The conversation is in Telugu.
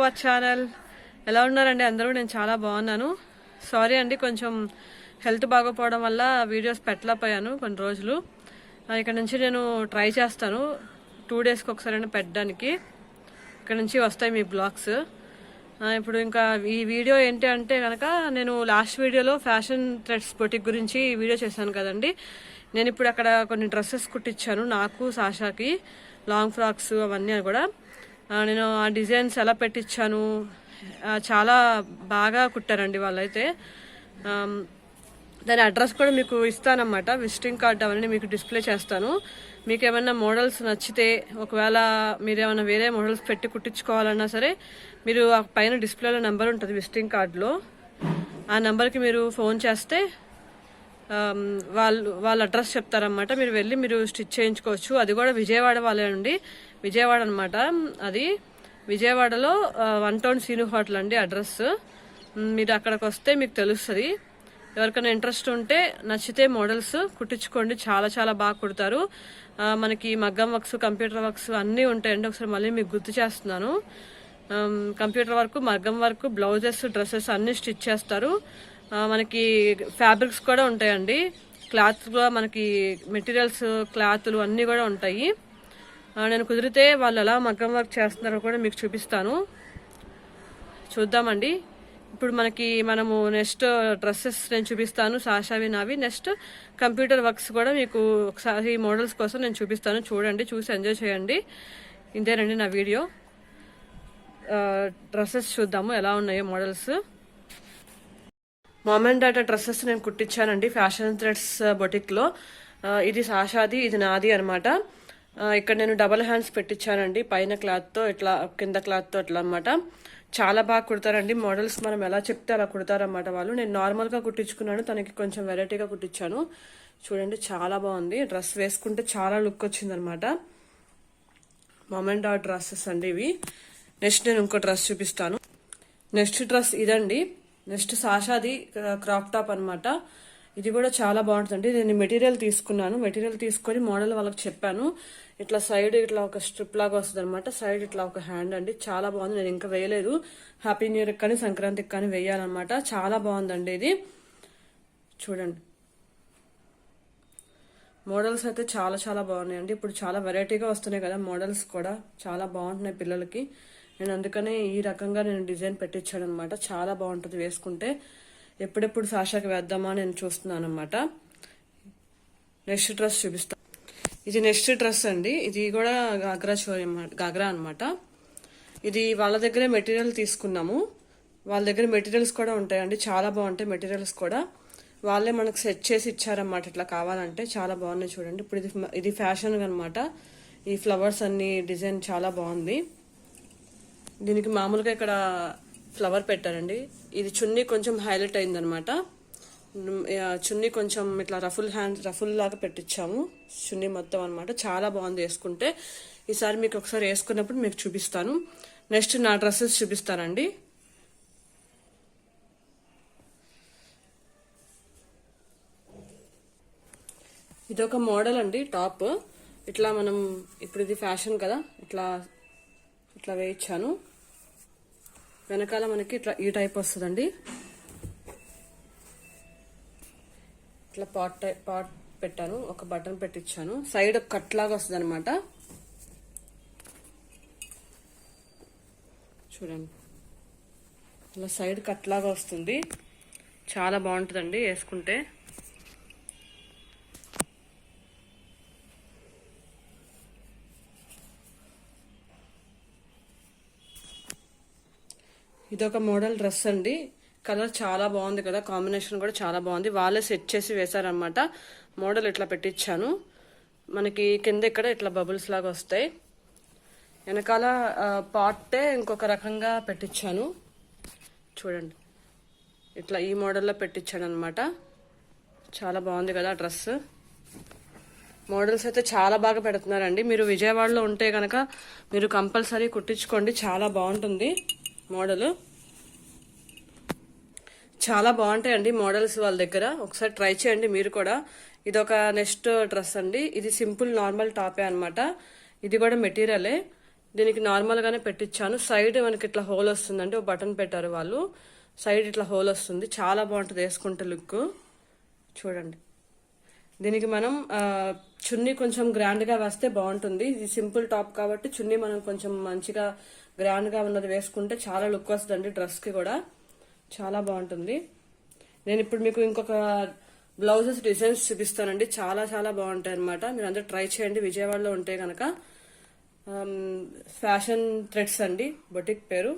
అవర్ ఛానల్ ఎలా ఉన్నారండి? అందరూ? నేను చాలా బాగున్నాను. సారీ అండి కొంచెం హెల్త్ బాగోపోవడం వల్ల వీడియోస్ పెట్టలేకపోయాను కొన్ని రోజులు. ఇక్కడ నుంచి నేను ట్రై చేస్తాను. టూ డేస్కి ఒకసారి పెట్టడానికి. ఇక్కడ నుంచి వస్తాయి మీ బ్లాగ్స్ ఇప్పుడు ఇంకా ఈ వీడియో ఏంటి అంటే కనుక నేను లాస్ట్ వీడియోలో ఫ్యాషన్ థ్రెడ్స్ బొటిక్ గురించి వీడియో చేశాను కదండి. నేను ఇప్పుడు అక్కడ కొన్ని డ్రెస్సెస్ కుట్టించాను నాకు సాషాకి లాంగ్ ఫ్రాక్స్ అవన్నీ కూడా. నేను ఆ డిజైన్స్ ఎలా పెట్టించాను చాలా బాగా కుట్టారండి వాళ్ళైతే. దాని అడ్రస్ కూడా మీకు ఇస్తానమాట విజిటింగ్ కార్డ్ అవన్నీ మీకు డిస్ప్లే చేస్తాను. మీకు ఏమైనా మోడల్స్ నచ్చితే ఒకవేళ మీరు ఏమైనా వేరే మోడల్స్ పెట్టి కుట్టించుకోవాలన్నా సరే మీరు ఆ పైన డిస్ప్లేలో నెంబర్ ఉంటుంది విజిటింగ్ కార్డులో. ఆ నెంబర్కి మీరు ఫోన్ చేస్తే వాళ్ళు వాళ్ళ అడ్రస్ చెప్తారనమాట మీరు వెళ్ళి మీరు స్టిచ్ చేయించుకోవచ్చు. అది కూడా విజయవాడ వాళ్ళే అండి. విజయవాడ అనమాట అది విజయవాడలో వన్ టౌన్ సీను హోటల్ అండి అడ్రస్. మీరు అక్కడికి వస్తే మీకు తెలుస్తుంది. ఎవరికైనా ఇంట్రెస్ట్ ఉంటే నచ్చితే మోడల్స్ కుట్టించుకోండి. చాలా చాలా బాగా కుడతారు. మనకి మగ్గం వర్క్స్ కంప్యూటర్ వర్క్స్ అన్నీ ఉంటాయండి. ఒకసారి మళ్ళీ మీకు గుర్తు చేస్తున్నాను. కంప్యూటర్ వర్క్ మగ్గం వర్క్ బ్లౌజెస్ డ్రెస్సెస్ అన్నీ స్టిచ్ చేస్తారు. మనకి ఫ్యాబ్రిక్స్ కూడా ఉంటాయండి. క్లాత్ కూడా మనకి మెటీరియల్స్ క్లాత్లు అన్నీ కూడా ఉంటాయి. నేను కుదిరితే వాళ్ళు ఎలా మగ్గం వర్క్ చేస్తున్నారో కూడా మీకు చూపిస్తాను. చూద్దామండి. ఇప్పుడు మనకి మనము నెక్స్ట్ డ్రెస్సెస్ నేను చూపిస్తాను. సాషావి నావి. నెక్స్ట్ కంప్యూటర్ వర్క్స్ కూడా మీకు ఒకసారి మోడల్స్ కోసం నేను చూపిస్తాను. చూడండి చూసి ఎంజాయ్ చేయండి. ఇంతేనండి నా వీడియో. డ్రెస్సెస్ చూద్దాము ఎలా ఉన్నాయో models. Mom and daughter dresses నేను కుట్టించానండి. ఫ్యాషన్ థ్రెడ్స్ బొటిక్లో ఇది సాషాది ఇది నాది అనమాట uh, ఇక్కడ నేను డబల్ హ్యాండ్స్ పెట్టించానండి. పైన క్లాత్తో ఇట్లా కింద క్లాత్తో ఇట్లా అనమాట చాలా బాగా కుడతారండి. మోడల్స్ మనం ఎలా చెప్తే అలా కుడతారన్నమాట వాళ్ళు. నేను నార్మల్గా కుట్టించుకున్నాను. తనకి కొంచెం వెరైటీగా కుట్టించాను. చూడండి చాలా బాగుంది. డ్రెస్ వేసుకుంటే చాలా లుక్ వచ్చిందనమాట మమెంట్ ఆ డాట్ డ్రెస్సెస్ అండి ఇవి. నెక్స్ట్ నేను ఇంకో డ్రెస్ చూపిస్తాను. నెక్స్ట్ డ్రెస్ ఇదండి. నెక్స్ట్ సాషాది క్రాప్ టాప్ అనమాట ఇది కూడా చాలా బాగుంటుందండి. నేను మెటీరియల్ తీసుకున్నాను. మెటీరియల్ తీసుకొని మోడల్ వాళ్ళకి చెప్పాను. ఇట్లా సైడ్ ఇట్లా ఒక స్ట్రిప్ లాగా వస్తుంది అనమాట సైడ్ ఇట్లా ఒక హ్యాండ్ అండి. చాలా బాగుంది. నేను ఇంకా వేయలేదు. హ్యాపీ న్యూ ఇయర్ కానీ సంక్రాంతికి కానీ వేయాలన్నమాట. చాలా బాగుందండి ఇది. చూడండి. మోడల్స్ అయితే చాలా చాలా బాగున్నాయండి. ఇప్పుడు చాలా వెరైటీగా వస్తున్నాయి కదా మోడల్స్ కూడా. చాలా బాగుంటున్నాయి పిల్లలకి. నేను అందుకనే ఈ రకంగా నేను డిజైన్ పెట్టించాను అనమాట చాలా బాగుంటుంది వేసుకుంటే. ఎప్పుడెప్పుడు సాషాకి వేద్దామా నేను చూస్తున్నాను అనమాట నెక్స్ట్ డ్రెస్ చూపిస్తా. ఇది నెక్స్ట్ డ్రెస్ అండి. ఇది కూడా గాగ్రా చోరీ అన్నమాట గాగ్రా అనమాట ఇది వాళ్ళ దగ్గరే మెటీరియల్ తీసుకున్నాము. వాళ్ళ దగ్గర మెటీరియల్స్ కూడా ఉంటాయండి. చాలా బాగుంటాయి మెటీరియల్స్ కూడా. వాళ్ళే మనకు సెట్ చేసి ఇచ్చారన్నమాట. ఇట్లా కావాలంటే చాలా బాగున్నాయి చూడండి. ఇప్పుడు ఇది ఇది ఫ్యాషన్ అనమాట ఈ ఫ్లవర్స్ అన్ని డిజైన్ చాలా బాగుంది. దీనికి మామూలుగా ఇక్కడ ఫ్లవర్ పెట్టారండి. ఇది చున్నీ కొంచెం హైలైట్ అయిందనమాట. చున్నీ కొంచెం ఇట్లా రఫుల్ హ్యాండ్ రఫుల్ లాగా పెట్టించాము చున్నీ మొత్తం అనమాట. చాలా బాగుంది వేసుకుంటే. ఈసారి మీకు ఒకసారి వేసుకున్నప్పుడు మీకు చూపిస్తాను. నెక్స్ట్ నా డ్రెస్సెస్ చూపిస్తానండి. ఇది ఒక మోడల్ అండి టాప్. ఇట్లా మనం ఇప్పుడు ఇది ఫ్యాషన్ కదా ఇట్లా ఇట్లా వేయించాను. వెనకాల మనకి ఇట్లా ఈ టైప్ వస్తుందండి. ఇట్లా పాట్ టైప్ పాట్ పెట్టాను. ఒక బటన్ పెట్టించాను సైడ్ కట్లాగా కట్ లాగా వస్తుంది అనమాట చూడండి. ఇలా సైడ్ కట్ లాగా వస్తుంది. చాలా బాగుంటుందండి వేసుకుంటే. ఇది ఒక మోడల్ డ్రెస్ అండి. కలర్ చాలా బాగుంది కదా కాంబినేషన్ కూడా చాలా బాగుంది. వాళ్ళే సెట్ చేసి వేశారనమాట మోడల్ ఇట్లా పెట్టించాను మనకి కింద ఇక్కడ ఇట్లా బబుల్స్ లాగా వస్తాయి. వెనకాల ఆ, పాటే ఇంకొక రకంగా పెట్టించాను చూడండి. ఇట్లా ఈ మోడల్లో పెట్టించాను అనమాట చాలా బాగుంది కదా డ్రెస్. మోడల్స్ అయితే చాలా బాగా పెడుతున్నారండి. మీరు విజయవాడలో ఉంటే కనుక మీరు కంపల్సరీ కుట్టించుకోండి. చాలా బాగుంటుంది మోడల్. చాలా బాగుంటాయండి మోడల్స్ వాళ్ళ దగ్గర. ఒకసారి ట్రై చేయండి మీరు కూడా. ఇది ఒక నెక్స్ట్ డ్రెస్ అండి. ఇది సింపుల్ నార్మల్ టాపే అన్నమాట. ఇది కూడా మెటీరియలే. దీనికి నార్మల్గానే పెట్టించాను సైడ్ మనకి ఇట్లా హోల్ వస్తుందండి. ఒక బటన్ పెట్టారు వాళ్ళు. సైడ్ ఇట్లా హోల్ వస్తుంది. చాలా బాగుంటుంది వేసుకుంటే లుక్ చూడండి. దీనికి మనం చున్నీ కొంచెం గ్రాండ్గా వేస్తే బాగుంటుంది. ఇది సింపుల్ టాప్ కాబట్టి చున్నీ మనం కొంచెం మంచిగా గ్రాండ్గా ఉన్నది వేసుకుంటే చాలా లుక్ వస్తుందండి డ్రెస్కి కూడా. చాలా బాగుంటుంది. నేను ఇప్పుడు మీకు ఇంకొక బ్లౌజెస్ డిజైన్స్ చూపిస్తానండి. చాలా చాలా బాగుంటాయి అనమాట మీరు అందరూ ట్రై చేయండి. విజయవాడలో ఉంటే కనుక ఫ్యాషన్ థ్రెడ్స్ అండి. బొటిక్ పేరు.